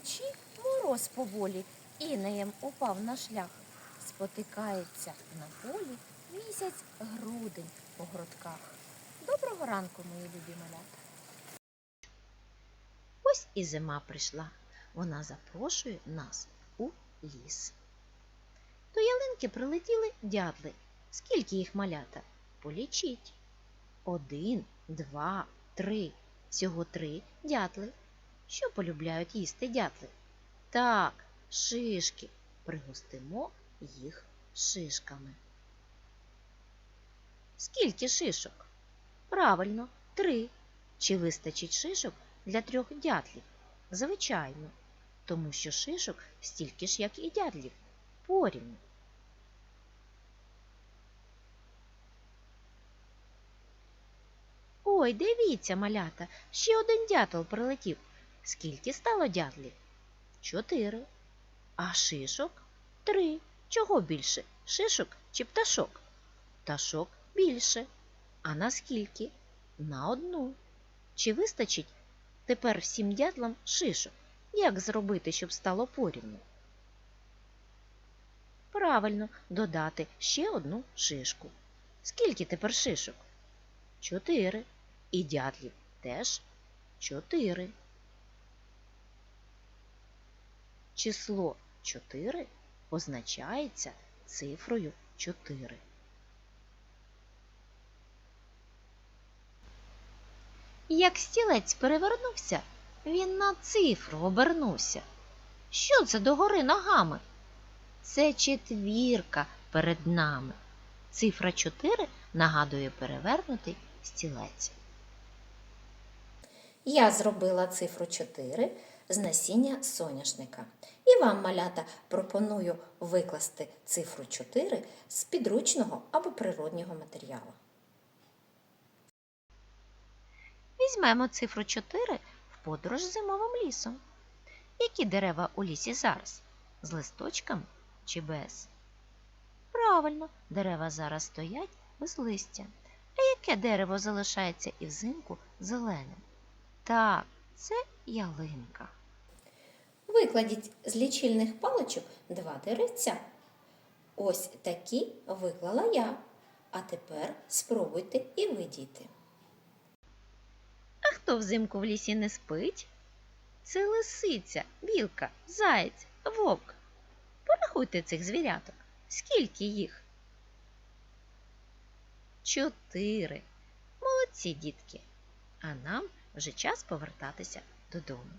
Вночі мороз поволі інеєм упав на шлях. Спотикається на полі місяць грудень по грудках. Доброго ранку, мої любі малята. Ось і зима прийшла. Вона запрошує нас у ліс. До ялинки прилетіли дятли. Скільки їх малята? Полічіть. Один, два, три. Всього три дятли. Що полюбляють їсти дятли? Так, шишки. Пригостимо їх шишками. Скільки шишок? Правильно, три. Чи вистачить шишок для трьох дятлів? Звичайно, тому що шишок стільки ж, як і дятлів, порівну. Ой, дивіться, малята, ще один дятел прилетів. Скільки стало дятлів? Чотири. А шишок? Три. Чого більше? Шишок чи пташок? Пташок більше. А на скільки? На одну. Чи вистачить тепер всім дятлам шишок? Як зробити, щоб стало порівну? Правильно, додати ще одну шишку. Скільки тепер шишок? Чотири. І дятлів теж чотири. Число 4 позначається цифрою 4. Як стілець перевернувся, він на цифру обернувся. Що це догори ногами? Це четвірка перед нами. Цифра 4 нагадує перевернутий стілець. Я зробила цифру 4 з насіння соняшника. І вам, малята, пропоную викласти цифру 4 з підручного або природнього матеріалу. Візьмемо цифру 4 в подорож зимовим лісом. Які дерева у лісі зараз? З листочками чи без? Правильно, дерева зараз стоять без листя. А яке дерево залишається і взимку зеленим? Так, це ялинка. Викладіть з лічильних паличок два деревця. Ось такі виклала я. А тепер спробуйте і ви, діти. А хто взимку в лісі не спить? Це лисиця, білка, заєць, вовк. Порахуйте цих звіряток. Скільки їх? Чотири. Молодці, дітки. А нам вже час повертатися додому.